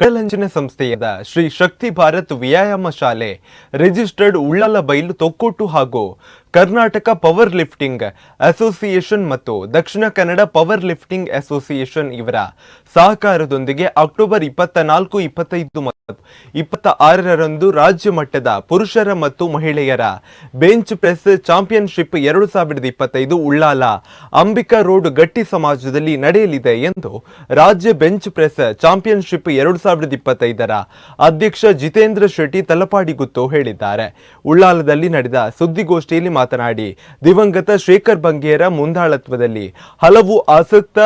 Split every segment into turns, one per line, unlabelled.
ಕಡಲಂಚಿನ ಸಂಸ್ಥೆಯಾದ ಶ್ರೀ ಶಕ್ತಿ ಭಾರತ್ ವ್ಯಾಯಾಮ ಶಾಲೆ ರಿಜಿಸ್ಟರ್ಡ್ ಉಳ್ಳಾಲ ಬೈಲು ತೊಕ್ಕೊಟ್ಟು ಹಾಗೂ ಕರ್ನಾಟಕ ಪವರ್ ಲಿಫ್ಟಿಂಗ್ ಅಸೋಸಿಯೇಷನ್ ಮತ್ತು Dakshina Kannada power lifting association ಇವರ ಸಹಕಾರದೊಂದಿಗೆ ಅಕ್ಟೋಬರ್ ಇಪ್ಪತ್ತ ನಾಲ್ಕು, ಇಪ್ಪತ್ತೈದು ಮತ್ತು ಇಪ್ಪತ್ತ ಆರರಂದು ರಾಜ್ಯ ಮಟ್ಟದ ಪುರುಷರ ಮತ್ತು ಮಹಿಳೆಯರ ಬೆಂಚ್ ಪ್ರೆಸ್ ಚಾಂಪಿಯನ್ಶಿಪ್ ಎರಡು ಸಾವಿರದ ಇಪ್ಪತ್ತೈದು ಉಳ್ಳಾಲ ಅಂಬಿಕಾ ರೋಡ್ ಗಟ್ಟಿ ಸಮಾಜದಲ್ಲಿ ನಡೆಯಲಿದೆ ಎಂದು ರಾಜ್ಯ ಬೆಂಚ್ ಪ್ರೆಸ್ ಚಾಂಪಿಯನ್ಶಿಪ್ ಎರಡು ಸಾವಿರದ ಇಪ್ಪತ್ತೈದರ ಅಧ್ಯಕ್ಷ ಜಿತೇಂದ್ರ ಶೆಟ್ಟಿ ತಲಪಾಡಿಗುತ್ತು ಹೇಳಿದ್ದಾರೆ. ಉಳ್ಳಾಲದಲ್ಲಿ ನಡೆದ ಸುದ್ದಿಗೋಷ್ಠಿಯಲ್ಲಿ ಮಾತನಾಡಿ, ದಿವಂಗತ ಶೇಖರ್ ಬಂಗೇರ ಮುಂದಾಳತ್ವದಲ್ಲಿ ಹಲವು ಆಸಕ್ತ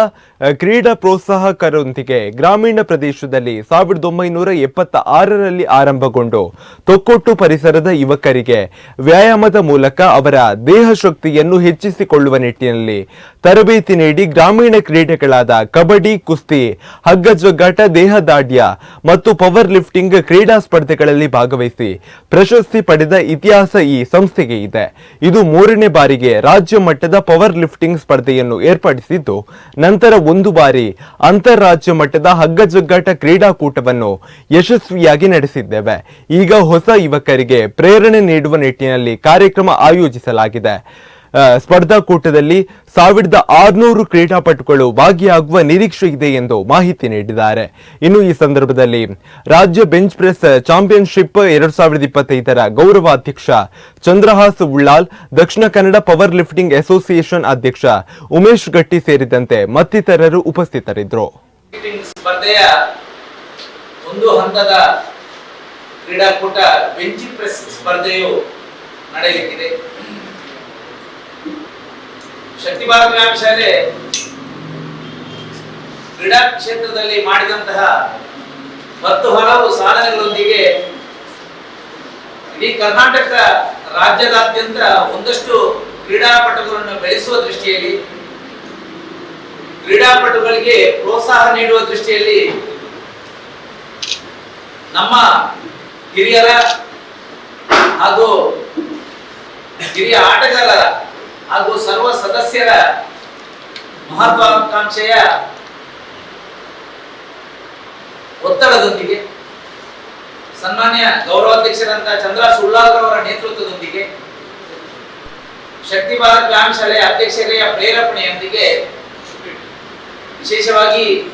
ಕ್ರೀಡಾ ಪ್ರೋತ್ಸಾಹಕರೊಂದಿಗೆ ಗ್ರಾಮೀಣ ಪ್ರದೇಶದಲ್ಲಿ ಸಾವಿರದ ಒಂಬೈನೂರ ಎಪ್ಪತ್ತ ಆರರಲ್ಲಿ ಆರಂಭಗೊಂಡು ತೊಕ್ಕೊಟ್ಟು ಪರಿಸರದ ಯುವಕರಿಗೆ ವ್ಯಾಯಾಮದ ಮೂಲಕ ಅವರ ದೇಹ ಶಕ್ತಿಯನ್ನು ಹೆಚ್ಚಿಸಿಕೊಳ್ಳುವ ನಿಟ್ಟಿನಲ್ಲಿ ತರಬೇತಿ ನೀಡಿ ಗ್ರಾಮೀಣ ಕ್ರೀಡೆಗಳಾದ ಕಬಡ್ಡಿ, ಕುಸ್ತಿ ಹಗ್ಗಜಗ್ಗಾಟ ದೇಹದಾಢ್ಯ ಮತ್ತು ಪವರ್ ಲಿಫ್ಟಿಂಗ್ ಕ್ರೀಡಾ ಸ್ಪರ್ಧೆಗಳಲ್ಲಿ ಭಾಗವಹಿಸಿ ಪ್ರಶಸ್ತಿ ಪಡೆದ ಇತಿಹಾಸ ಈ ಸಂಸ್ಥೆಗೆ ಇದೆ. ಇದು ಮೂರನೇ ಬಾರಿಗೆ ರಾಜ್ಯ ಮಟ್ಟದ ಪವರ್ ಲಿಫ್ಟಿಂಗ್ ಸ್ಪರ್ಧೆಯನ್ನು ಏರ್ಪಡಿಸಿದ್ದು, ನಂತರ ಒಂದು ಬಾರಿ ಅಂತಾರಾಜ್ಯ ಮಟ್ಟದ ಹಗ್ಗಜಗ್ಗಾಟ ಕ್ರೀಡಾಕೂಟವನ್ನು ಯಶಸ್ವಿಯಾಗಿ ನಡೆಸಿದ್ದೇವೆ. ಈಗ ಹೊಸ ಯುವಕರಿಗೆ ಪ್ರೇರಣೆ ನೀಡುವ ನಿಟ್ಟಿನಲ್ಲಿ ಕಾರ್ಯಕ್ರಮ ಆಯೋಜಿಸಲಾಗಿದೆ. ಸ್ಪರ್ಧಾಕೂಟದಲ್ಲಿ ಸಾವಿರದ ಆರುನೂರು ಕ್ರೀಡಾಪಟುಗಳು ಭಾಗಿಯಾಗುವ ನಿರೀಕ್ಷೆ ಇದೆ ಎಂದು ಮಾಹಿತಿ ನೀಡಿದ್ದಾರೆ. ಇನ್ನು ಈ ಸಂದರ್ಭದಲ್ಲಿ ರಾಜ್ಯ ಬೆಂಚ್ ಪ್ರೆಸ್ ಚಾಂಪಿಯನ್ಶಿಪ್ ಎರಡ್ ಸಾವಿರದ ಇಪ್ಪತ್ತೈದರ ಗೌರವಾಧ್ಯಕ್ಷ Chandrahas Ullal, Dakshina Kannada power lifting association ಅಧ್ಯಕ್ಷ ಉಮೇಶ್ ಗಟ್ಟಿ ಸೇರಿದಂತೆ ಮತ್ತಿತರರು ಉಪಸ್ಥಿತರಿದ್ದರು.
ಸ್ಪರ್ಧೆಯ ಒಂದು ಹಂತದ ಕ್ರೀಡಾಕೂಟ ಬೆಂಚ್ ಪ್ರೆಸ್ ಸ್ಪರ್ಧೆಯು ನಡೆಯಲಿಕ್ಕಿದೆ. ಶಕ್ತಿ ಭಾರತ ಶಾಲೆ ಕ್ರೀಡಾ ಕ್ಷೇತ್ರದಲ್ಲಿ ಮಾಡಿದಂತಹ ಹತ್ತು ಹಲವು ಸಾಧನೆಗಳೊಂದಿಗೆ ಇಡೀ ಕರ್ನಾಟಕ ರಾಜ್ಯದಾದ್ಯಂತ ಒಂದಷ್ಟು ಕ್ರೀಡಾಪಟುಗಳನ್ನು ಬೆಳೆಸುವ ದೃಷ್ಟಿಯಲ್ಲಿ ಕ್ರೀಡಾಪಟುಗಳಿಗೆ ಪ್ರೋತ್ಸಾಹ ನೀಡುವ ದೃಷ್ಟಿಯಲ್ಲಿ ನಮ್ಮ ಹಿರಿಯರ ಹಾಗೂ ಹಿರಿಯ ಆಟಗಾರರ ಸದಸ್ಯರ ಮಹತ್ವಾಕಾಂಕ್ಷೆಯ ಒತ್ತಡದೊಂದಿಗೆ, ಸನ್ಮಾನ್ಯ ಗೌರವಾಧ್ಯಕ್ಷರಂತ ಚಂದ್ರ ಸುಳ್ಳಾಲ್ ಅವರ ನೇತೃತ್ವದೊಂದಿಗೆ, ಶಕ್ತಿ ಭಾರತ್ ವ್ಯಾಯಾಮ ಶಾಲೆಯ ಅಧ್ಯಕ್ಷತೆಯ ಪ್ರೇರೇಪಣೆಯೊಂದಿಗೆ ವಿಶೇಷವಾಗಿ